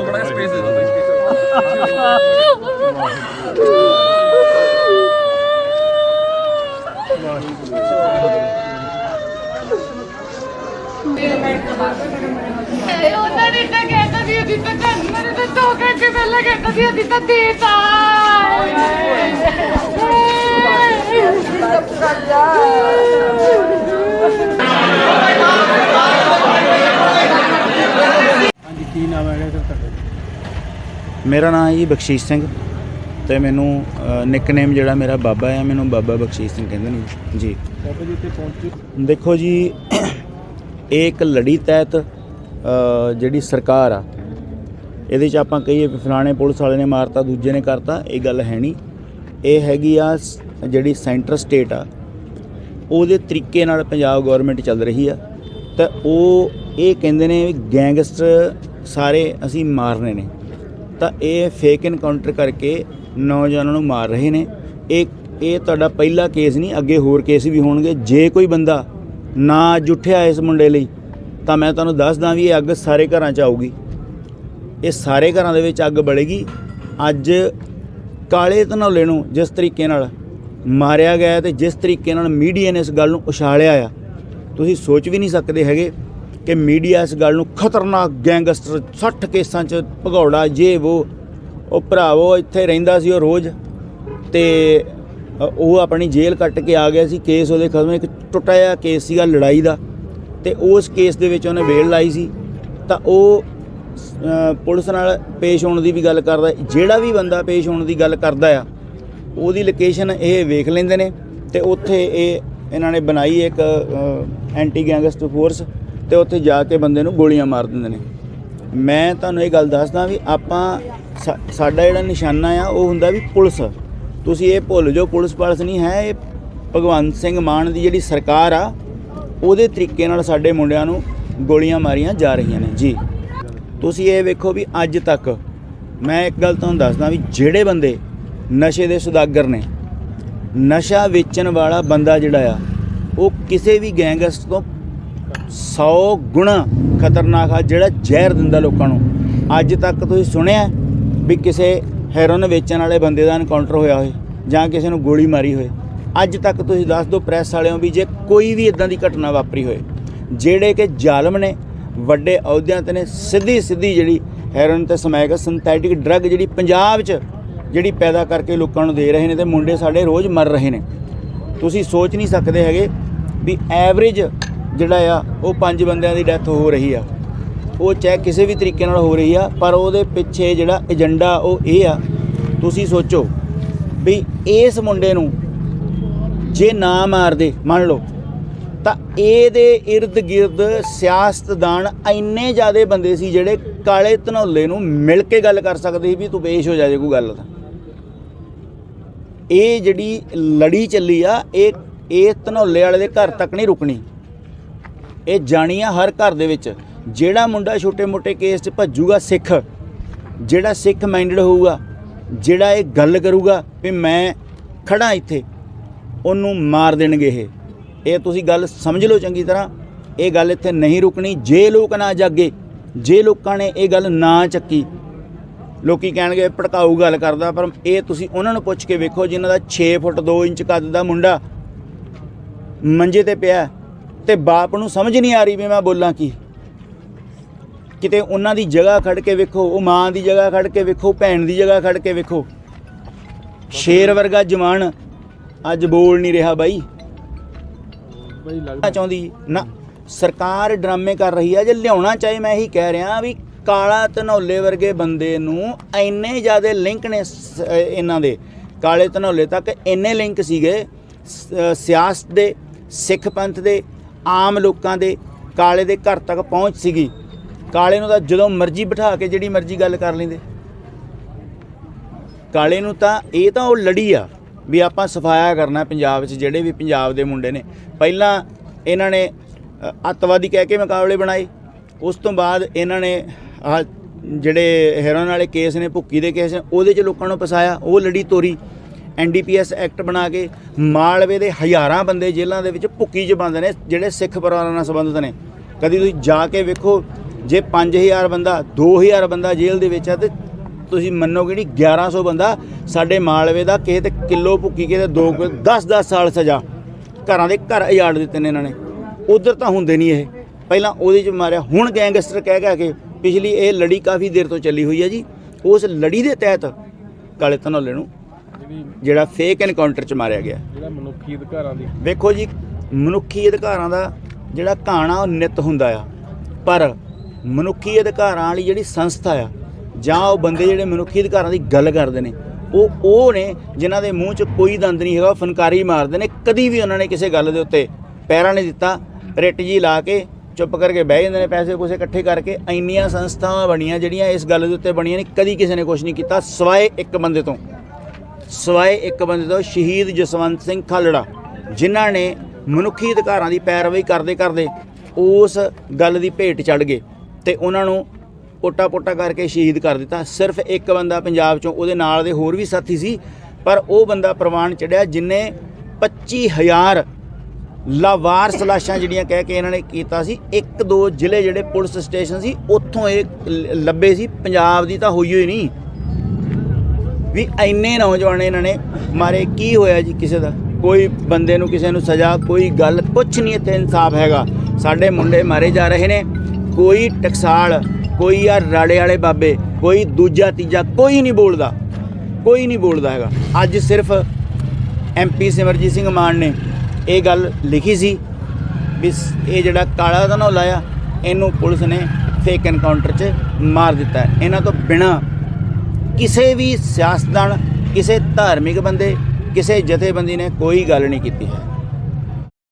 ਥੋੜਾ ਸਪੇਸ ਦੇ ਦਿਓ ਸਪੇਸ ਇਹ ਉਹਨਾਂ ਨੇ ਤਾਂ ਕਹਿਤਾ ਸੀ ਅਸੀਂ ਤਾਂ ਘਰ ਮੇਰੇ ਤਾਂ ਦੋ ਘੰਟੇ ਪਹਿਲਾਂ ਕਹਿਤਾ ਸੀ ਅਸੀਂ ਤਾਂ ਦੇਤਾ ਹਾਂਜੀ, ਕੀ ਨਾਮ ਹੈਗਾ ਇਹਦਾ ਤੁਹਾਡਾ? ਮੇਰਾ ਨਾਮ ਹੈ ਜੀ ਬਖਸ਼ੀਸ਼ ਸਿੰਘ ਤੇ ਮੈਨੂੰ ਨਿਕਨੇਮ ਜਿਹੜਾ ਮੇਰਾ ਬਾਬਾ ਹੈ ਮੈਨੂੰ ਬਾਬਾ ਬਖਸ਼ੀਸ਼ ਸਿੰਘ ਕਹਿੰਦੇ ਨੇ ਜੀ। ਬਾਬਾ ਜੀ ਇੱਥੇ ਪਹੁੰਚੇ ਦੇਖੋ ਜੀ ਇਹ ਇੱਕ ਲੜੀ ਤਹਿਤ ਜਿਹੜੀ ਸਰਕਾਰ ਆ ਇਹਦੇ 'ਚ ਆਪਾਂ ਕਹੀਏ ਫਲਾਣੇ ਪੁਲਿਸ ਵਾਲੇ ਨੇ ਮਾਰਤਾ ਦੂਜੇ ਨੇ ਕਰਤਾ ਇਹ ਗੱਲ ਹੈ ਨਹੀਂ। ਇਹ ਹੈਗੀ ਆ ਜਿਹੜੀ ਸੈਂਟਰ ਸਟੇਟ ਆ ਉਹਦੇ ਤਰੀਕੇ ਨਾਲ ਪੰਜਾਬ ਗਵਰਨਮੈਂਟ ਚੱਲ ਰਹੀ ਆ ਤਾਂ ਉਹ ਇਹ ਕਹਿੰਦੇ ਨੇ ਗੈਂਗਸਟਰ ਸਾਰੇ ਅਸੀਂ ਮਾਰਨੇ ਨੇ। ਤਾਂ ਇਹ ਫੇਕ ਇਨਕਾਊਂਟਰ ਕਰਕੇ ਨੌਜਵਾਨਾਂ ਨੂੰ ਮਾਰ ਰਹੇ ਨੇ। ਇਹ ਇਹ ਤੁਹਾਡਾ ਪਹਿਲਾ ਕੇਸ ਨਹੀਂ, ਅੱਗੇ ਹੋਰ ਕੇਸ ਵੀ ਹੋਣਗੇ। ਜੇ ਕੋਈ ਬੰਦਾ ਨਾ ਜੁੱਠਿਆ ਇਸ ਮੁੰਡੇ ਲਈ, ਤਾਂ ਮੈਂ ਤੁਹਾਨੂੰ ਦੱਸਦਾ ਵੀ ਇਹ ਅੱਗ ਸਾਰੇ ਘਰਾਂ 'ਚ ਆਊਗੀ। ਇਹ ਸਾਰੇ ਘਰਾਂ ਦੇ ਵਿੱਚ ਅੱਗ ਬਲੇਗੀ। ਅੱਜ ਕਾਲੇ ਧਨੌਲੇ ਨੂੰ ਜਿਸ ਤਰੀਕੇ ਨਾਲ ਮਾਰਿਆ ਗਿਆ ਹੈ ਤੇ ਜਿਸ ਤਰੀਕੇ ਨਾਲ ਮੀਡੀਆ ਨੇ ਇਸ ਗੱਲ ਨੂੰ ਉਛਾਲਿਆ ਆ, ਤੁਸੀਂ ਸੋਚ ਵੀ ਨਹੀਂ ਸਕਦੇ ਹੈਗੇ। ਕਿ ਮੀਡੀਆ ਇਸ ਗੱਲ ਨੂੰ ਖਤਰਨਾਕ ਗੈਂਗਸਟਰ 60 ਕੇਸਾਂ 'ਚ ਭਗੌੜਾ ਜੇ ਉਹ ਉਹ ਭਰਾਵੋ ਇੱਥੇ ਰਹਿੰਦਾ ਸੀ ਉਹ ਰੋਜ਼, ਤੇ ਉਹ ਆਪਣੀ ਜੇਲ੍ਹ ਕੱਟ ਕੇ ਆ ਗਿਆ ਸੀ, ਕੇਸ ਉਹਦੇ ਖਤਮ ਇੱਕ ਟੁੱਟਿਆ ਕੇਸ ਸੀਗਾ ਲੜਾਈ ਦਾ, ਤੇ ਉਸ ਕੇਸ ਦੇ ਵਿੱਚ ਉਹਨੇ ਵੇਲ ਲਾਈ ਸੀ, ਤਾਂ ਉਹ ਪੁਲਿਸ ਨਾਲ ਪੇਸ਼ ਹੋਣ ਦੀ ਵੀ ਗੱਲ ਕਰਦਾ, ਜਿਹੜਾ ਵੀ ਬੰਦਾ ਪੇਸ਼ ਹੋਣ ਦੀ ਗੱਲ ਕਰਦਾ ਆ, ਉਹਦੀ ਲੋਕੇਸ਼ਨ ਇਹ ਵੇਖ ਲੈਂਦੇ ਨੇ, ਤੇ ਉੱਥੇ ਇਹ, ਇਹਨਾਂ ਨੇ ਬਣਾਈ ਇੱਕ ਐਂਟੀ ਗੈਂਗਸਟਰ ਫੋਰਸ ਤੇ ਉੱਥੇ ਜਾ ਕੇ ਬੰਦੇ ਨੂੰ ਗੋਲੀਆਂ ਮਾਰ ਦਿੰਦੇ ਨੇ। ਮੈਂ ਤੁਹਾਨੂੰ ਇਹ ਗੱਲ ਦੱਸਦਾ ਵੀ ਆਪਾਂ ਸਾ- ਸਾਡਾ ਜਿਹੜਾ ਨਿਸ਼ਾਨਾ ਆ, ਉਹ ਹੁੰਦਾ ਵੀ ਪੁਲਿਸ। ਤੁਸੀਂ ਇਹ ਭੁੱਲ ਜਾਓ, ਪੁਲਿਸ ਪਾਲਸ ਨਹੀਂ ਹੈ, ਇਹ ਭਗਵੰਤ ਸਿੰਘ ਮਾਨ ਦੀ ਜਿਹੜੀ ਸਰਕਾਰ ਆ, ਉਹਦੇ ਤਰੀਕੇ ਨਾਲ ਸਾਡੇ ਮੁੰਡਿਆਂ ਨੂੰ ਗੋਲੀਆਂ ਮਾਰੀਆਂ ਜਾ ਰਹੀਆਂ ਨੇ। ਜੀ। ਤੁਸੀਂ ਇਹ ਵੇਖੋ ਵੀ ਅੱਜ ਤੱਕ ਮੈਂ ਇੱਕ ਗੱਲ ਤੁਹਾਨੂੰ ਦੱਸਦਾ ਵੀ ਜਿਹੜੇ ਬੰਦੇ ਨਸ਼ੇ ਦੇ ਸੁਦਾਗਰ ਨੇ, ਨਸ਼ਾ ਵੇਚਣ ਵਾਲਾ ਬੰਦਾ ਜਿਹੜਾ ਆ, ਉਹ ਕਿਸੇ ਵੀ ਗੈਂਗਸਟਰ ਤੋਂ 100 ਗੁਣਾ ਖਤਰਨਾਕ ਆ ਜਿਹੜਾ ਜ਼ਹਿਰ ਦਿੰਦਾ ਲੋਕਾਂ ਨੂੰ। ਅੱਜ ਤੱਕ ਤੁਸੀਂ ਸੁਣਿਆ ਵੀ ਕਿਸੇ ਹੈਰੋਨ ਵੇਚਣ ਵਾਲੇ ਬੰਦੇ ਦਾ ਐਨਕਾਊਂਟਰ ਹੋਇਆ ਹੋਵੇ ਜਾਂ ਕਿਸੇ ਨੂੰ ਗੋਲੀ ਮਾਰੀ ਹੋਏ ਅੱਜ ਤੱਕ ਤੁਸੀਂ ਦੱਸ ਦਿਓ ਪ੍ਰੈਸ ਵਾਲਿਆਂ ਵੀ ਜੇ ਕੋਈ ਵੀ ਇਦਾਂ ਦੀ ਘਟਨਾ ਵਾਪਰੀ ਹੋਏ ਜਿਹੜੇ ਕਿ ਜ਼ਾਲਮ ਨੇ, ਵੱਡੇ ਅਹੁਦਿਆਂ ਤੇ ਨੇ, ਸਿੱਧੀ ਸਿੱਧੀ ਜਿਹੜੀ ਹੈਰੋਨ ਤੇ ਸਮੈਕ ਸਿੰਥੈਟਿਕ ਡਰੱਗ ਜਿਹੜੀ ਪੰਜਾਬ 'ਚ ਜਿਹੜੀ ਪੈਦਾ ਕਰਕੇ ਲੋਕਾਂ ਨੂੰ ਦੇ ਰਹੇ ਨੇ ਤੇ ਮੁੰਡੇ ਸਾਡੇ ਰੋਜ਼ ਮਰ ਰਹੇ ਨੇ। ਤੁਸੀਂ ਸੋਚ ਨਹੀਂ ਸਕਦੇ ਹੈਗੇ ਵੀ ਐਵਰੇਜ ਜਿਹੜਾ ਆ, ਉਹ ਪੰਜ ਬੰਦਿਆਂ ਦੀ ਡੈਥ ਹੋ ਰਹੀ ਆ। ਉਹ ਚੈੱਕ ਕਿਸੇ ਵੀ ਤਰੀਕੇ ਨਾਲ ਹੋ ਰਹੀ ਆ, ਪਰ ਉਹਦੇ ਪਿੱਛੇ ਜਿਹੜਾ ਏਜੰਡਾ ਉਹ ਇਹ ਆ, ਤੁਸੀਂ ਸੋਚੋ ਵੀ ਇਸ ਮੁੰਡੇ ਨੂੰ ਜੇ ਨਾ ਮਾਰਦੇ, ਮੰਨ ਲਓ, ਤਾਂ ਇਹਦੇ ਇਰਦ ਗਿਰਦ ਸਿਆਸਤਦਾਨ ਇੰਨੇ ਜ਼ਿਆਦੇ ਬੰਦੇ ਸੀ ਜਿਹੜੇ ਕਾਲੇ ਧਨੌਲੇ ਨੂੰ ਮਿਲ ਕੇ ਗੱਲ ਕਰ ਸਕਦੇ ਸੀ ਵੀ ਤੂੰ ਪੇਸ਼ ਹੋ ਜਾ, ਜੇ ਕੋਈ ਗੱਲ ਤਾਂ। ਇਹ ਜਿਹੜੀ ਲੜੀ ਚੱਲੀ ਆ, ਇਹ ਇਹ ਧਨੌਲੇ ਵਾਲੇ ਦੇ ਘਰ ਤੱਕ ਨਹੀਂ ਰੁਕਣੀ। ਇਹ ਜਾਣੀ ਆ ਹਰ ਘਰ ਦੇ ਵਿੱਚ। ਜਿਹੜਾ ਮੁੰਡਾ ਛੋਟੇ-ਮੋਟੇ ਕੇਸ 'ਚ ਭੱਜੂਗਾ ਸਿੱਖ, ਜਿਹੜਾ ਸਿੱਖ ਮਾਈਂਡਡ ਹੋਊਗਾ, ਜਿਹੜਾ ਇਹ ਗੱਲ ਕਰੂਗਾ ਵੀ ਮੈਂ ਖੜਾ ਇੱਥੇ, ਉਹਨੂੰ ਮਾਰ ਦੇਣਗੇ ਇਹ। ਇਹ ਤੁਸੀਂ ਗੱਲ ਸਮਝ ਲਓ ਚੰਗੀ ਤਰ੍ਹਾਂ। ਇਹ ਗੱਲ ਇੱਥੇ ਨਹੀਂ ਰੁਕਣੀ। ਜੇ ਲੋਕ ਨਾ ਜਾਗੇ, ਜੇ ਲੋਕਾਂ ਨੇ ਇਹ ਗੱਲ ਨਾ ਚੱਕੀ, ਲੋਕੀ ਕਹਿਣਗੇ ਭੜਕਾਊ ਗੱਲ ਕਰਦਾ, ਪਰ ਇਹ ਤੁਸੀਂ ਉਹਨਾਂ ਨੂੰ ਪੁੱਛ ਕੇ ਵੇਖੋ ਜਿਨ੍ਹਾਂ ਦਾ 6 ਫੁੱਟ 2 ਇੰਚ ਕੱਦ ਦਾ ਮੁੰਡਾ ਮੰਜੇ ਤੇ ਪਿਆ। ਤੇ ਬਾਪ ਨੂੰ ਸਮਝ ਨਹੀਂ ਆ ਰਹੀ ਵੀ ਮੈਂ ਬੋਲਾਂ ਕੀ। ਕਿਤੇ ਉਹਨਾਂ ਦੀ ਜਗ੍ਹਾ ਖੜ ਕੇ ਵੇਖੋ ਉਹ ਮਾਂ ਦੀ ਜਗ੍ਹਾ ਖੜ ਕੇ ਵੇਖੋ ਭੈਣ ਦੀ ਜਗ੍ਹਾ ਖੜ ਕੇ ਵੇਖੋ। ਸ਼ੇਰ ਵਰਗਾ ਜਵਾਨ ਅੱਜ ਬੋਲ ਨਹੀਂ ਰਿਹਾ ਬਾਈ। ਬਈ ਲੱਗਦਾ ਚਾਹੁੰਦੀ ਨਾ। ਸਰਕਾਰ ਡਰਾਮੇ ਕਰ ਰਹੀ ਆ ਜੇ ਲਿਆਉਣਾ ਚਾਹੇ ਮੈਂ ਇਹੀ ਕਹਿ ਰਿਹਾ ਵੀ ਕਾਲਾ ਧਨੌਲੇ ਵਰਗੇ ਬੰਦੇ ਨੂੰ ਇੰਨੇ ਜ਼ਿਆਦੇ ਲਿੰਕ ਨੇ ਇਹਨਾਂ ਦੇ। ਕਾਲੇ ਧਨੌਲੇ ਤੱਕ ਇੰਨੇ ਲਿੰਕ ਸੀਗੇ ਸਿਆਸਤ ਦੇ ਸਿੱਖ ਪੰਥ ਦੇ ਆਮ ਲੋਕਾਂ ਦੇ ਕਾਲੇ ਦੇ ਘਰ ਤੱਕ ਪਹੁੰਚ ਸੀਗੀ। ਕਾਲੇ ਨੂੰ ਤਾਂ ਜਦੋਂ ਮਰਜ਼ੀ ਬਿਠਾ ਕੇ ਜਿਹੜੀ ਮਰਜ਼ੀ ਗੱਲ ਕਰ ਲੈਂਦੇ। ਕਾਲੇ ਨੂੰ ਤਾਂ ਇਹ ਤਾਂ ਉਹ ਲੜੀ ਆ ਵੀ ਆਪਾਂ ਸਫਾਇਆ ਕਰਨਾ ਪੰਜਾਬ 'ਚ, ਜਿਹੜੇ ਵੀ ਪੰਜਾਬ ਦੇ ਮੁੰਡੇ ਨੇ। ਪਹਿਲਾਂ ਇਹਨਾਂ ਨੇ ਅੱਤਵਾਦੀ ਕਹਿ ਕੇ ਮੁਕਾਬਲੇ ਬਣਾਏ। ਉਸ ਤੋਂ ਬਾਅਦ ਇਹਨਾਂ ਨੇ ਆਹ ਜਿਹੜੇ ਹੈਰੋਨ ਵਾਲੇ ਕੇਸ ਨੇ, ਭੁੱਕੀ ਦੇ ਕੇਸ ਨੇ, ਉਹਦੇ 'ਚ ਲੋਕਾਂ ਨੂੰ ਫਸਾਇਆ। ਉਹ ਲੜੀ ਤੋਰੀ। ਐਨਡੀਪੀਐਸ ਐਕਟ ਬਣਾ ਕੇ ਮਾਲਵੇ ਦੇ ਹਜ਼ਾਰਾਂ ਬੰਦੇ ਜੇਲ੍ਹਾਂ ਦੇ ਵਿੱਚ ਭੁੱਕੀ 'ਚ ਬੰਦ ਨੇ, ਜਿਹੜੇ ਸਿੱਖ ਪਰਿਵਾਰਾਂ ਨਾਲ ਸੰਬੰਧਿਤ ਨੇ। ਕਦੀ ਤੁਸੀਂ ਜਾ ਕੇ ਵੇਖੋ, ਜੇ 5000 ਬੰਦਾ 2000 ਬੰਦਾ ਜੇਲ੍ਹ ਦੇ ਵਿੱਚ ਆ ਤੇ ਤੁਸੀਂ ਮੰਨੋਗੇ ਨਹੀਂ 1100 ਬੰਦਾ ਸਾਡੇ ਮਾਲਵੇ ਦਾ ਕਿਸੇ ਤੇ ਕਿਲੋ ਭੁੱਕੀ, ਕਿਸੇ ਤੇ 2 10 10 ਸਾਲ ਸਜ਼ਾ ਘਰਾਂ ਦੇ ਘਰ ਉਜਾੜ ਦਿੱਤੇ ਨੇ ਇਹਨਾਂ ਨੇ। ਉਧਰ ਤਾਂ ਹੁੰਦੇ ਨਹੀਂ ਇਹ। ਪਹਿਲਾਂ ਉਹਦੇ ਚ ਮਾਰਿਆ, ਹੁਣ ਗੈਂਗਸਟਰ ਕਹਿ ਕਹਿ ਕੇ ਪਿਛਲੀ ਇਹ ਲੜੀ ਕਾਫੀ ਦੇਰ ਤੋਂ ਚੱਲੀ ਹੋਈ ਹੈ ਜੀ। ਉਸ ਲੜੀ ਦੇ ਤਹਿਤ ਕਾਲੇ ਧਨੌਲੇ ਨੂੰ ਜਿਹੜੀ ਫੇਕ ਐਨਕਾਊਂਟਰ ਚ ਮਾਰਿਆ ਗਿਆ। ਜਿਹੜਾ ਮਨੁੱਖੀ ਅਧਿਕਾਰਾਂ ਦੀ। ਵੇਖੋ ਜੀ ਮਨੁੱਖੀ ਅਧਿਕਾਰਾਂ ਦਾ ਜਿਹੜਾ ਘਾਣਾ ਉਹ ਨਿਤ ਹੁੰਦਾ ਆ। ਪਰ ਮਨੁੱਖੀ ਅਧਿਕਾਰਾਂ ਵਾਲੀ ਜਿਹੜੀ ਸੰਸਥਾ ਆ ਜਾਂ ਉਹ ਬੰਦੇ ਜਿਹੜੇ ਮਨੁੱਖੀ ਅਧਿਕਾਰਾਂ ਦੀ ਗੱਲ ਕਰਦੇ ਨੇ ਉਹ ਉਹ ਨੇ ਜਿਨ੍ਹਾਂ ਦੇ ਮੂੰਹ 'ਚ ਕੋਈ ਦੰਦ ਨਹੀਂ ਹੈਗਾ ਉਹ ਫਨਕਾਰੀ ਮਾਰਦੇ ਨੇ। ਕਦੀ ਵੀ ਉਹਨਾਂ ਨੇ ਕਿਸੇ ਗੱਲ ਦੇ ਉੱਤੇ ਪੈਰਾ ਨਹੀਂ ਦਿੱਤਾ ਰਿਟ ਜੀ ਲਾ ਕੇ ਚੁੱਪ ਕਰਕੇ ਬਹਿ ਜਾਂਦੇ ਨੇ ਪੈਸੇ ਪੂਸੇ ਇਕੱਠੇ ਕਰਕੇ। ਇੰਨੀਆਂ ਸੰਸਥਾਵਾਂ ਬਣੀਆਂ ਜਿਹੜੀਆਂ ਇਸ ਗੱਲ ਦੇ ਉੱਤੇ ਬਣੀਆਂ ਨੇ ਕਦੀ ਕਿਸੇ ਨੇ ਕੁਝ ਨਹੀਂ ਕੀਤਾ ਸਿਵਾਏ ਇੱਕ ਬੰਦੇ ਤੋਂ। ਸਵਾਏ ਇੱਕ ਬੰਦੇ ਤੋਂ ਸ਼ਹੀਦ ਜਸਵੰਤ ਸਿੰਘ ਖਾਲੜਾ, ਜਿਨ੍ਹਾਂ ਨੇ ਮਨੁੱਖੀ ਅਧਿਕਾਰਾਂ ਦੀ ਪੈਰਵੀ ਕਰਦੇ ਕਰਦੇ ਉਸ ਗੱਲ ਦੀ ਭੇਟ ਚੜ ਗਏ ਤੇ ਉਹਨਾਂ ਨੂੰ ਪੋਟਾ ਪੋਟਾ ਕਰਕੇ ਸ਼ਹੀਦ ਕਰ ਦਿੱਤਾ। ਸਿਰਫ ਇੱਕ ਬੰਦਾ ਪੰਜਾਬ ਚੋਂ, ਉਹਦੇ ਨਾਲ ਦੇ ਹੋਰ ਵੀ ਸਾਥੀ ਸੀ, ਪਰ ਉਹ ਬੰਦਾ ਪ੍ਰਵਾਨ ਚੜਿਆ ਜਿਨੇ 25000 ਲਾਵਾਰਸ ਲਾਸ਼ਾਂ ਜਿਹੜੀਆਂ ਕਹਿ ਕੇ ਇਹਨਾਂ ਨੇ ਕੀਤਾ ਸੀ। ਇੱਕ ਦੋ ਜ਼ਿਲ੍ਹੇ ਜਿਹੜੇ ਪੁਲਿਸ ਸਟੇਸ਼ਨ ਸੀ, ਉੱਥੋਂ ਇਹ ਲ- ਲੱਭੇ ਸੀ। ਪੰਜਾਬ ਦੀ ਤਾਂ ਹੋਈ ਹੋਈ ਨਹੀਂ। ਵੀ ਇੰਨੇ ਨੌਜਵਾਨ ਇਹਨਾਂ ਨੇ ਮਾਰੇ, ਕੀ ਹੋਇਆ ਜੀ ਕਿਸੇ ਦਾ? ਕੋਈ ਬੰਦੇ ਨੂੰ ਕਿਸੇ ਨੂੰ ਸਜ਼ਾ, ਕੋਈ ਗੱਲ ਕੁਛ ਨਹੀਂ ਇੱਥੇ ਇਨਸਾਫ ਹੈਗਾ। ਸਾਡੇ ਮੁੰਡੇ ਮਾਰੇ ਜਾ ਰਹੇ ਨੇ। ਕੋਈ ਟਕਸਾਲ, ਕੋਈ ਆ ਰਾੜੇ ਵਾਲੇ ਬਾਬੇ, ਕੋਈ ਦੂਜਾ, ਤੀਜਾ, ਕੋਈ ਨਹੀਂ ਬੋਲਦਾ। ਕੋਈ ਨਹੀਂ ਬੋਲਦਾ ਹੈਗਾ। ਅੱਜ ਸਿਰਫ ਐਮਪੀ ਸਿਮਰਜੀਤ ਸਿੰਘ ਮਾਨ ਨੇ ਇਹ ਗੱਲ ਲਿਖੀ ਸੀ ਵੀ ਇਹ ਜਿਹੜਾ ਕਾਲਾ ਧਨੌਲਾ ਆ, ਇਹਨੂੰ ਪੁਲਿਸ ਨੇ ਫੇਕ ਐਨਕਾਊਂਟਰ 'ਚ ਮਾਰ ਦਿੱਤਾ। ਇਹਨਾਂ ਤੋਂ ਬਿਨਾ ਕਿਸੇ ਵੀ ਸਿਆਸਤਦਾਨ ਕਿਸੇ ਧਾਰਮਿਕ ਬੰਦੇ ਕਿਸੇ ਜਥੇਬੰਦੀ ਨੇ ਕੋਈ ਗੱਲ ਨਹੀਂ ਕੀਤੀ ਹੈ।